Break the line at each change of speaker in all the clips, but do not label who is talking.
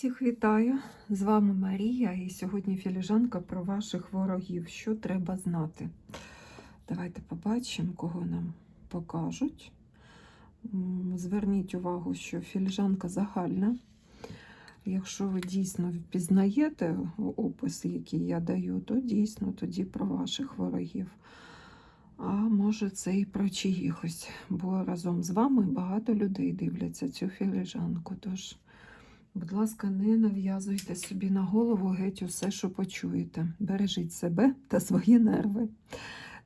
Всіх вітаю! З вами Марія, і сьогодні філіжанка про ваших ворогів. Що треба знати? Давайте побачимо, кого нам покажуть. Зверніть увагу, що філіжанка загальна. Якщо ви дійсно впізнаєте описи, які я даю, то дійсно тоді про ваших ворогів. А може, це і про чиїхось, бо разом з вами багато людей дивляться цю філіжанку. Тож. Будь ласка, не нав'язуйте собі на голову геть усе, що почуєте. Бережіть себе та свої нерви.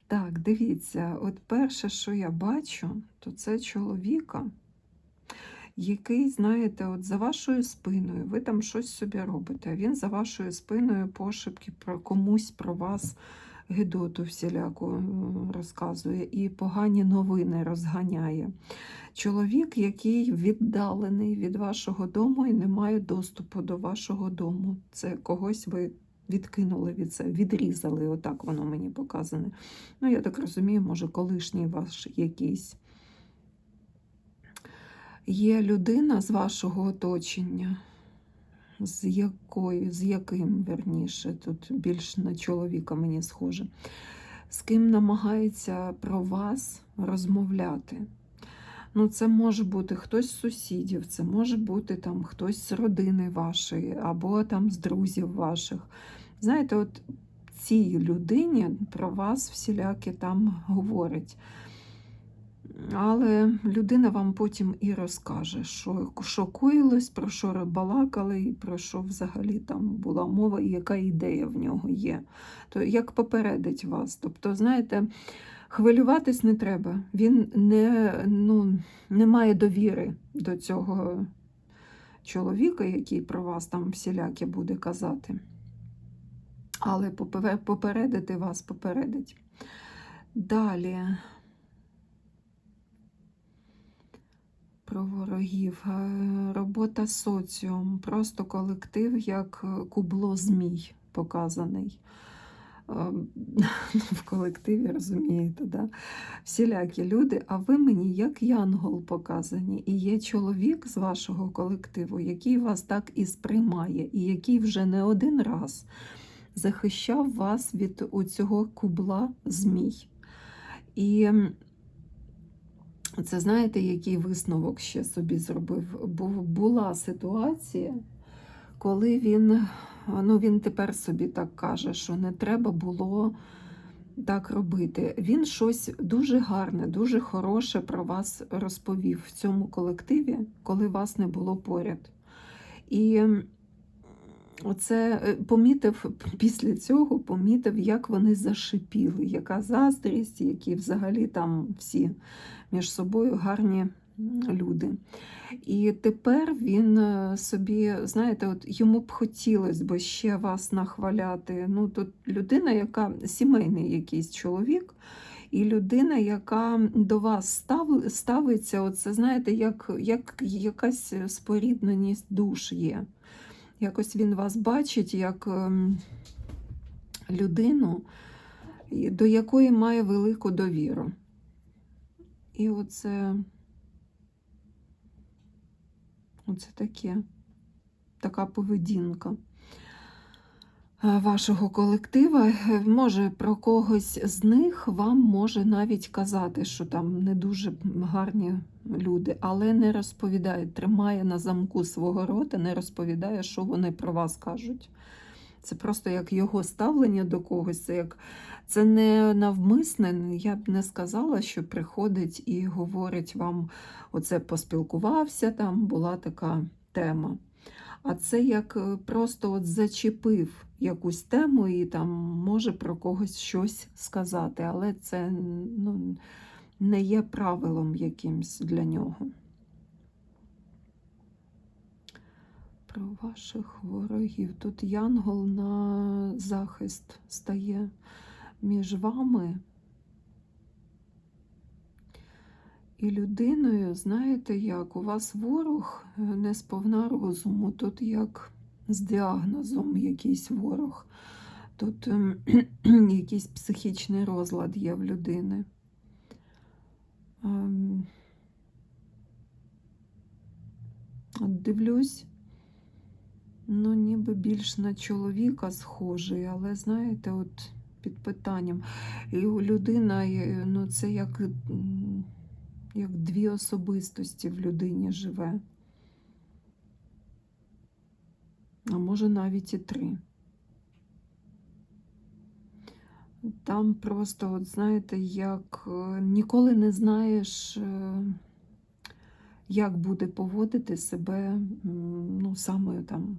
Так, дивіться, от перше, що я бачу, то це чоловіка, який, знаєте, от за вашою спиною, ви там щось собі робите, а він за вашою спиною пошепки про комусь про вас гидоту всіляку розказує і погані новини розганяє. Чоловік, який віддалений від вашого дому і не має доступу до вашого дому. Це когось ви відкинули від це, відрізали, отак воно мені показане. Ну, я так розумію, може, колишній ваш якийсь. Є людина з вашого оточення, з якою, з яким, верніше, тут більш на чоловіка мені схоже, з ким намагається про вас розмовляти. Ну, це може бути хтось з сусідів, це може бути там хтось з родини вашої, або там з друзів ваших. Знаєте, от цій людині про вас всіляки там говорить. Але людина вам потім і розкаже, що, коїлось, про що балакали, і про що взагалі там була мова, і яка ідея в нього є. То як попередить вас. Тобто, знаєте, Хвилюватись не треба. Він не, ну, не має довіри до цього чоловіка, який про вас там всіляке буде казати. Але попередити вас попередить. Далі. Про ворогів. Е, Робота соціум. Просто колектив як е, кубло змій показаний. Ем, в колективі, розумієте, да? всілякі люди, а ви мені як янгол показані. І є чоловік з вашого колективу, який вас так і сприймає, і який вже не один раз захищав вас від оцього кубла змій. І це знаєте, який висновок ще собі зробив? Бо була ситуація, коли він ну він тепер собі так каже, що не треба було так робити. Він щось дуже гарне, дуже хороше про вас розповів в цьому колективі, коли вас не було поряд. І оце е, помітив після цього, помітив, як вони зашипіли, яка заздрість, які взагалі там всі між собою гарні люди. І тепер він е, собі, знаєте, от йому б хотілося б ще вас нахваляти. Ну, тут людина, яка сімейний якийсь чоловік, і людина, яка до вас став, ставиться, оце, знаєте, як, як якась спорідненість душ є. Якось він вас бачить як ем, людину, до якої має велику довіру. І оце. Оце таке, така поведінка вашого колектива. Е, Може, про когось з них вам може навіть казати, що там не дуже гарні люди, але не розповідає, тримає на замку свого рота, не розповідає, що вони про вас кажуть. Це просто як його ставлення до когось, це як це не навмисне. Я б не сказала, що приходить і говорить вам, оце поспілкувався, там була така тема. А це як е, просто от зачепив якусь тему і там може про когось щось сказати, але це ну, не є правилом якимсь для нього. Про ваших ворогів. Тут янгол на захист стає між вами і людиною. Знаєте, як у вас ворог е, не сповна розуму, тут як з діагнозом якийсь ворог. Тут ем, якийсь психічний розлад є в людини. Ем, От дивлюсь, ну, ніби більш на чоловіка схожий, але знаєте, от під питанням. І у людина, ну, це як, як дві особистості в людині живе. А може навіть і три. Там просто, от знаєте, як е, ніколи не знаєш, е, як буде поводити себе ну, саме там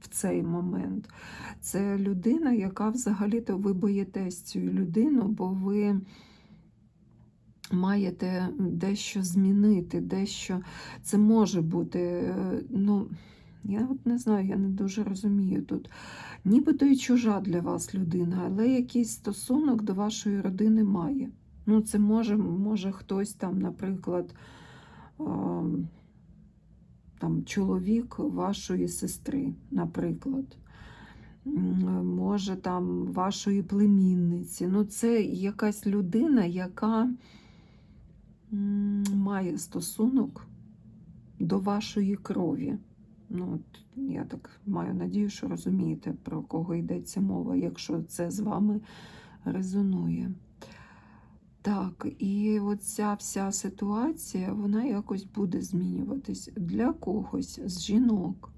в цей момент. Це людина, яка взагалі-то ви боїтесь цю людину, бо ви маєте дещо змінити, дещо це може бути. е, ну, я от не знаю, я не дуже розумію тут. Нібито і чужа для вас людина, але якийсь стосунок до вашої родини має. Ну, це може, може хтось там, наприклад, там, чоловік вашої сестри, наприклад. Може, там вашої племінниці. Ну, це якась людина, яка має стосунок до вашої крові. Ну, я так маю надію, що розумієте, про кого йдеться мова, якщо це з вами резонує. Так, і оця вся ситуація, вона якось буде змінюватись для когось з жінок.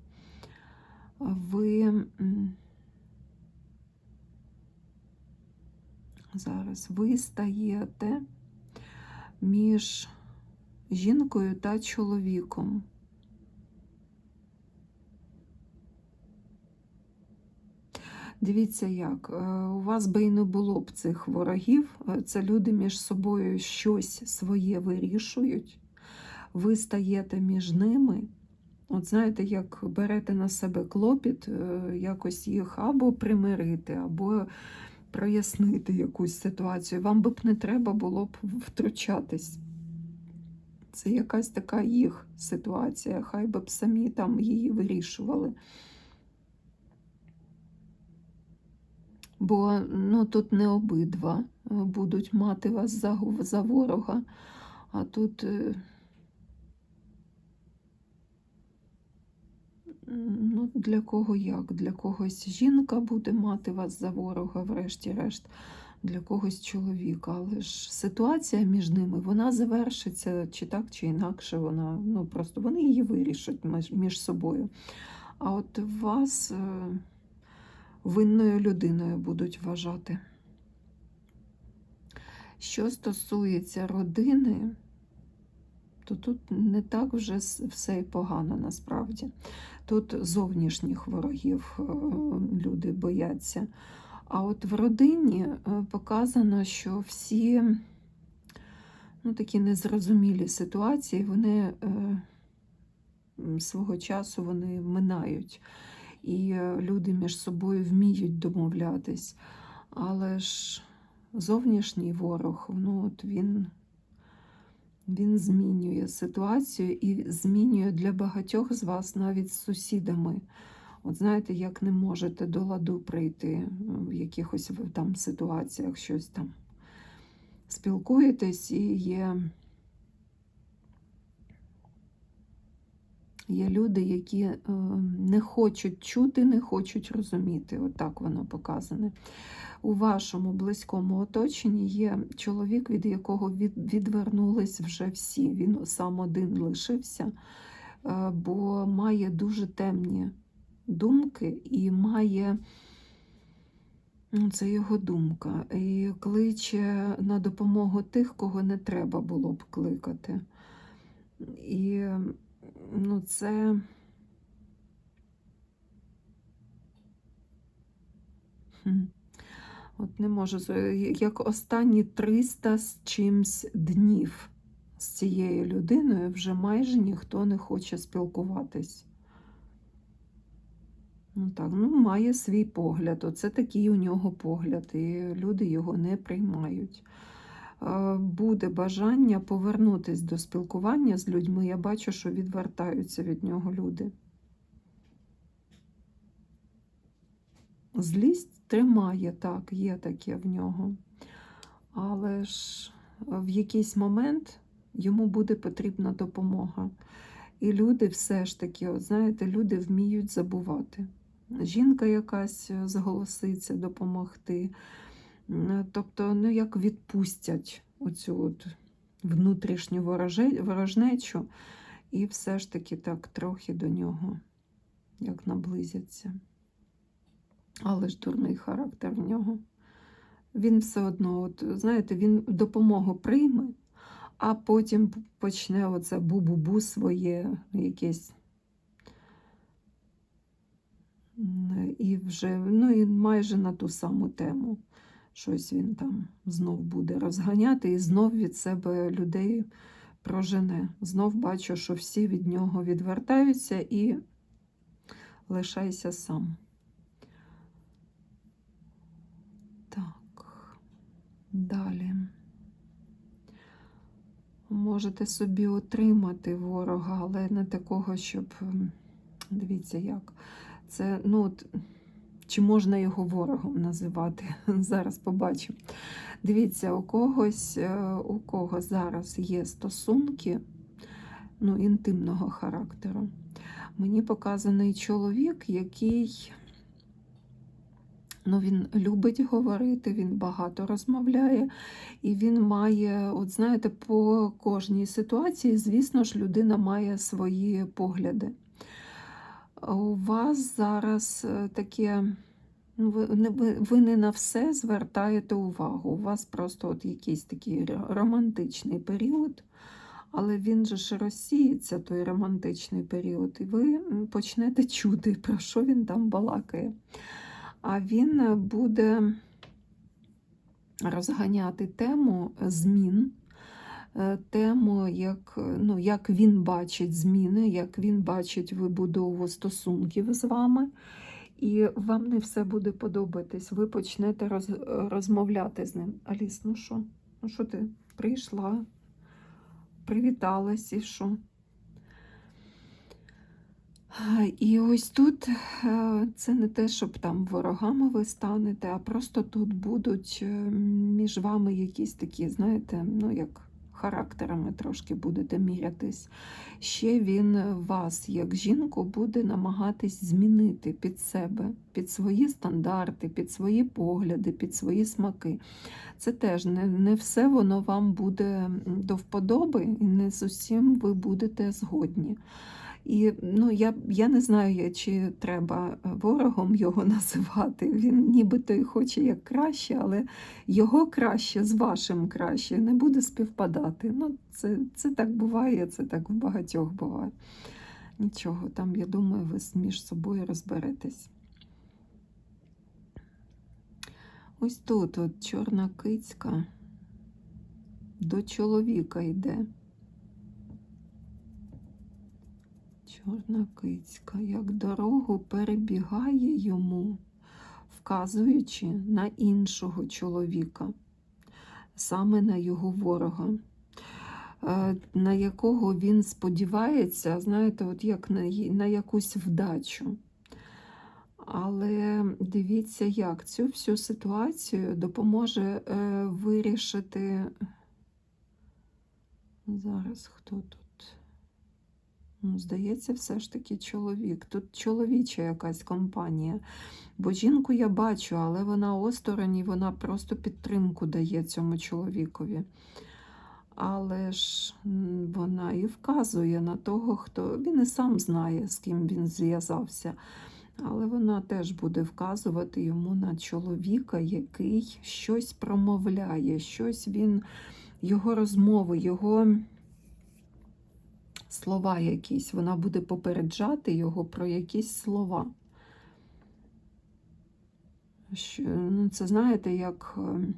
Ви зараз ви стаєте між жінкою та чоловіком. Дивіться, як е, у вас би і не було б цих ворогів. Е, Це люди між собою щось своє вирішують. Ви стаєте між ними. От знаєте, як берете на себе клопіт, е, якось їх або примирити, або прояснити якусь ситуацію. Вам би б не треба було б втручатись. Це якась така їх ситуація. Хай би б самі там її вирішували. Бо ну, тут не обидва е, будуть мати вас за, за ворога, а тут е, ну, для кого як? Для когось жінка буде мати вас за ворога, врешті-решт, для когось чоловіка. Але ж ситуація між ними вона завершиться чи так, чи інакше. Вона ну просто вони її вирішать між, собою. А от вас. Винною людиною будуть вважати. Що стосується родини, то тут не так вже все і погано насправді. Тут зовнішніх ворогів е, люди бояться. А от в родині е, показано, що всі ну, такі незрозумілі ситуації, вони е, свого часу вони минають і е, люди між собою вміють домовлятись. Але ж зовнішній ворог, ну от він, він змінює ситуацію і змінює для багатьох з вас навіть з сусідами. От знаєте, як не можете до ладу прийти в якихось там ситуаціях, щось там спілкуєтесь і є. Є люди, які е, не хочуть чути, не хочуть розуміти. Отак воно показане. У вашому близькому оточенні є чоловік, від якого відвернулись вже всі. Він сам один лишився, е, бо має дуже темні думки і має. ну, Це його думка. І кличе на допомогу тих, кого не треба було б кликати. І ну, це. От не можу, як останні 300 з чимсь днів з цією людиною вже майже ніхто не хоче спілкуватись. Ну так, ну має свій погляд. Оце такий у нього погляд, і люди його не приймають. Е, Буде бажання повернутись до спілкування з людьми. Я бачу, що відвертаються від нього люди. Злість тримає, так, є таке в нього. Але ж в якийсь момент йому буде потрібна допомога. І люди все ж таки, от знаєте, люди вміють забувати. Жінка якась е, зголоситься допомогти. М, Тобто, ну як відпустять оцю от внутрішню ворожнечу, і все ж таки так трохи до нього як наблизяться. Але ж дурний характер в нього. Він все одно, от, знаєте, він допомогу прийме, а потім почне оце бу-бу-бу своє якесь. І вже, ну і майже на ту саму тему. Щось він там знов буде розганяти і знов від себе людей прожене. Знов бачу, що всі від нього відвертаються і лишайся сам. Так, далі. Можете собі отримати ворога, але не такого, щоб. Дивіться, як. Це, ну, от, чи можна його ворогом називати? Зараз побачимо. Дивіться, у когось, е, у кого зараз є стосунки ну, інтимного характеру. Мені показаний чоловік, який ну, він любить говорити, він багато розмовляє, і він має, от знаєте, по кожній ситуації, звісно ж, людина має свої погляди. У вас зараз е, таке. ну, Ви не, на все звертаєте увагу. У вас просто от якийсь такий романтичний період, але він же ж розсіється, той романтичний період, і ви почнете чути, про що він там балакає. А він е, буде розганяти тему змін, тему, як, е, ну, як він бачить зміни, як він бачить вибудову стосунків з вами. І вам не все буде подобатись. Ви почнете роз, розмовляти з ним. Аліс, ну що? Ну що ти прийшла, привіталась і що? І ось тут е, це не те, щоб там ворогами ви станете, а просто тут будуть е, між вами якісь такі, знаєте, ну як характерами трошки будете мірятись. Ще він вас, як жінку, буде намагатись змінити під себе, під свої стандарти, під свої погляди, під свої смаки. Це теж не, не все воно вам буде до вподоби, і не з усім ви будете згодні. І ну, я, я не знаю, чи треба е, ворогом його називати. Він нібито і хоче як краще, але його краще з вашим краще не буде співпадати. Ну, це, це так буває, це так в багатьох буває. Нічого, там, я думаю, ви між собою розберетесь. Ось тут от чорна кицька до чоловіка йде. Чорна кицька, як дорогу перебігає йому, вказуючи на іншого чоловіка, саме на його ворога, е, на якого він сподівається, знаєте, от як на, на якусь вдачу. Але дивіться, як цю всю ситуацію допоможе е, вирішити. Зараз хто тут? Ну, здається, все ж таки чоловік. Тут чоловіча якась компанія. Бо жінку я бачу, але вона осторонь, і вона просто підтримку дає цьому чоловікові. Але ж вона і вказує на того, хто він і сам знає, з ким він зв'язався. Але вона теж буде вказувати йому на чоловіка, який щось промовляє, щось він, його розмови, його слова якісь. Вона буде попереджати його про якісь слова. Що, ну, це знаєте, як. е,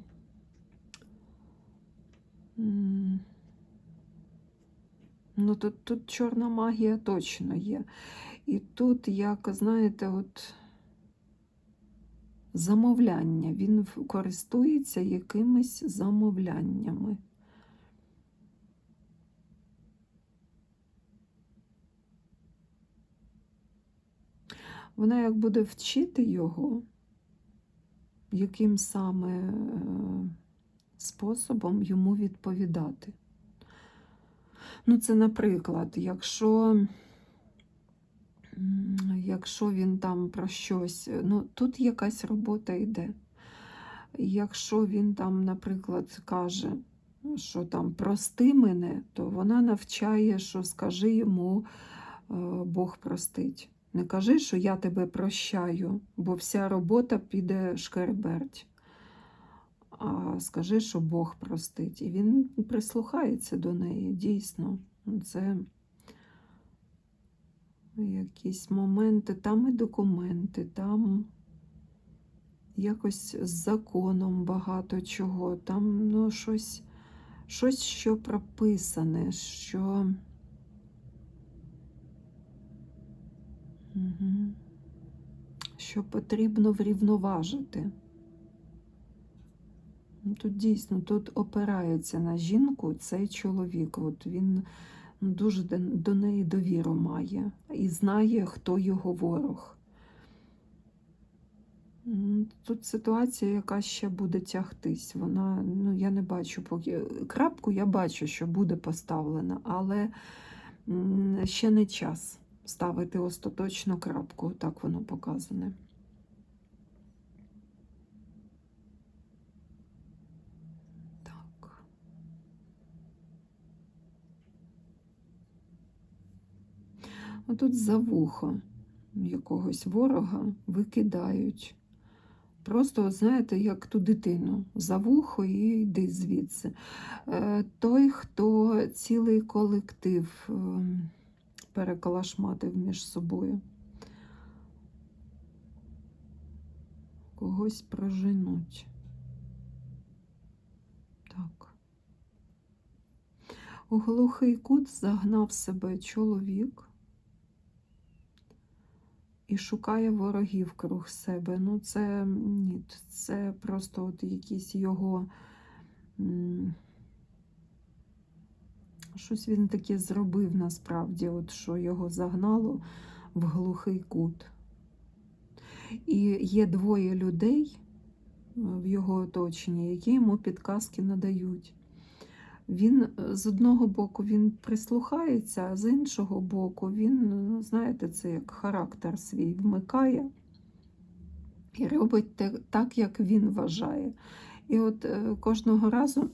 Ну, тут, тут чорна магія точно є. І тут, як, знаєте, от замовляння. Він користується якимись замовляннями. Вона як буде вчити його, яким саме е, способом йому відповідати. Ну, це, наприклад, якщо, якщо він там про щось, ну, тут якась робота йде. Якщо він там, наприклад, каже, що там прости мене, то вона навчає, що скажи йому, е, Бог простить. Не кажи, що я тебе прощаю, бо вся робота піде шкереберть. А скажи, що Бог простить. І він прислухається до неї, дійсно. Це якісь моменти, там і документи, там якось з законом багато чого, там ну, щось, щось, що прописане, що. Що потрібно врівноважити. Ну, Тут дійсно тут опирається на жінку цей чоловік. От він ну, дуже до- неї довіру має і знає, хто його ворог. Тут ситуація, яка ще буде тягтись. Вона, ну я не бачу поки. Крапку я бачу, що буде поставлена, але ще не час ставити остаточну крапку. Так воно показане. Так. Отут за вухо якогось ворога викидають. Просто, знаєте, як ту дитину за вухо і йди звідси. Е, Той, хто цілий колектив ем, перекалашматив між собою. Когось проженуть. Так. У глухий кут загнав себе чоловік і шукає ворогів круг себе. Ну, це ні, це просто от якісь його. Щось він таке зробив насправді, от що його загнало в глухий кут. І є двоє людей е, в його оточенні, які йому підказки надають. Він е, з одного боку він прислухається, а з іншого боку, він, ну, знаєте, це як характер свій вмикає і робить так, як він вважає. І от е, кожного разу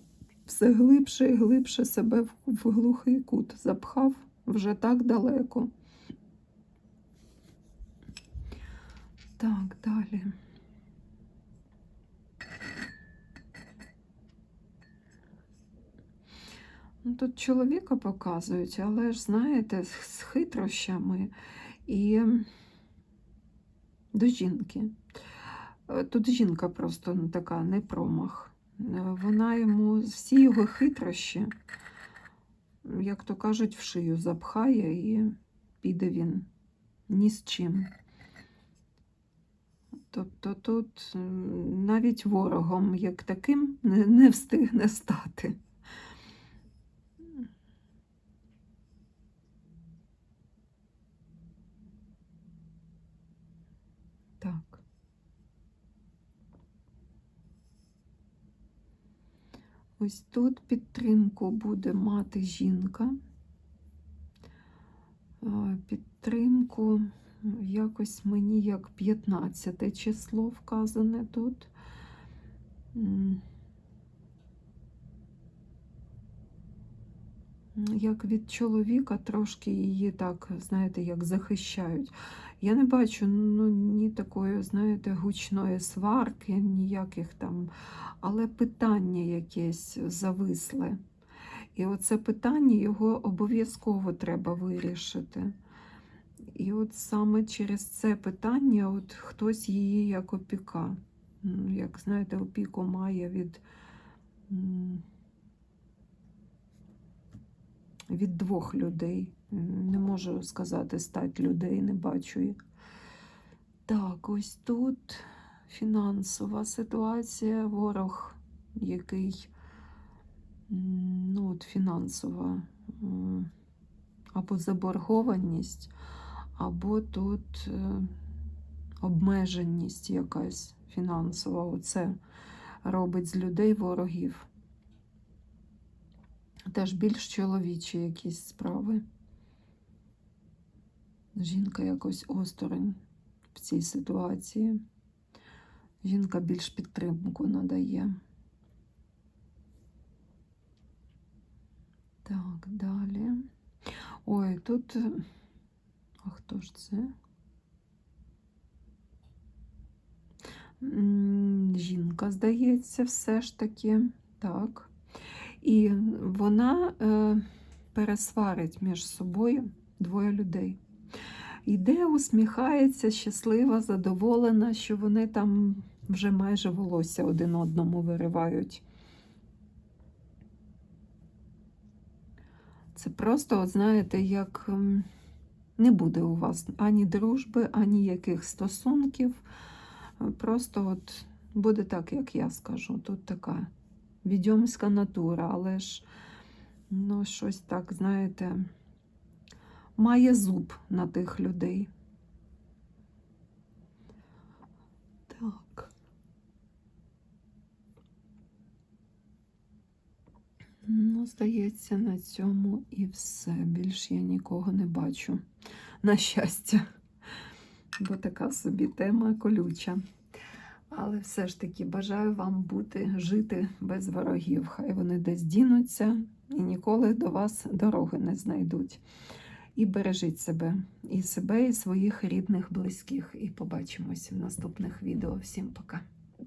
все глибше і глибше себе в, глухий кут запхав вже так далеко. Так, далі. Ну, Тут чоловіка показують, але ж знаєте, з з хитрощами і до жінки. Е, Тут жінка просто ну, така не промах. Е, Вона йому всі його хитрощі, як то кажуть, в шию запхає і піде він ні з чим. Тобто тут навіть ворогом як таким не, не встигне стати. Так. Ось тут підтримку буде мати жінка. Підтримку якось мені як 15 число вказане тут. Як від чоловіка трошки її так, знаєте, як захищають. Я не бачу ну, ні такої, знаєте, гучної сварки, ніяких там, але питання якесь зависле. І оце питання його обов'язково треба вирішити. І от саме через це питання от хтось її як опіка. Як знаєте, опіку має від, від двох людей. Не можу сказати стать людей, не бачу їх. Так, ось тут фінансова ситуація, ворог, який ну, от фінансова або заборгованість, або тут е, обмеженість якась фінансова. Оце робить з людей ворогів. Теж більш чоловічі якісь справи. Жінка якось осторонь в цій ситуації. Жінка більш підтримку надає. Так, далі. Ой, тут. А хто ж це? Жінка, здається, все ж таки. Так. І вона е, пересварить між собою двоє людей. Йде, усміхається, щаслива, задоволена, що вони там вже майже волосся один одному виривають. Це просто, от знаєте, як ем, не буде у вас ані дружби, ані яких стосунків. Просто от буде так, як я скажу. Тут така відьомська натура, але ж ну, щось так, знаєте, має зуб на тих людей. Так. Ну, здається, на цьому і все. Більше я нікого не бачу. На щастя. Бо така собі тема колюча. Але все ж таки бажаю вам бути, жити без ворогів. Хай вони десь дінуться і ніколи до вас дороги не знайдуть. І бережіть себе, і себе, і своїх рідних, близьких. І побачимось в наступних відео. Всім пока!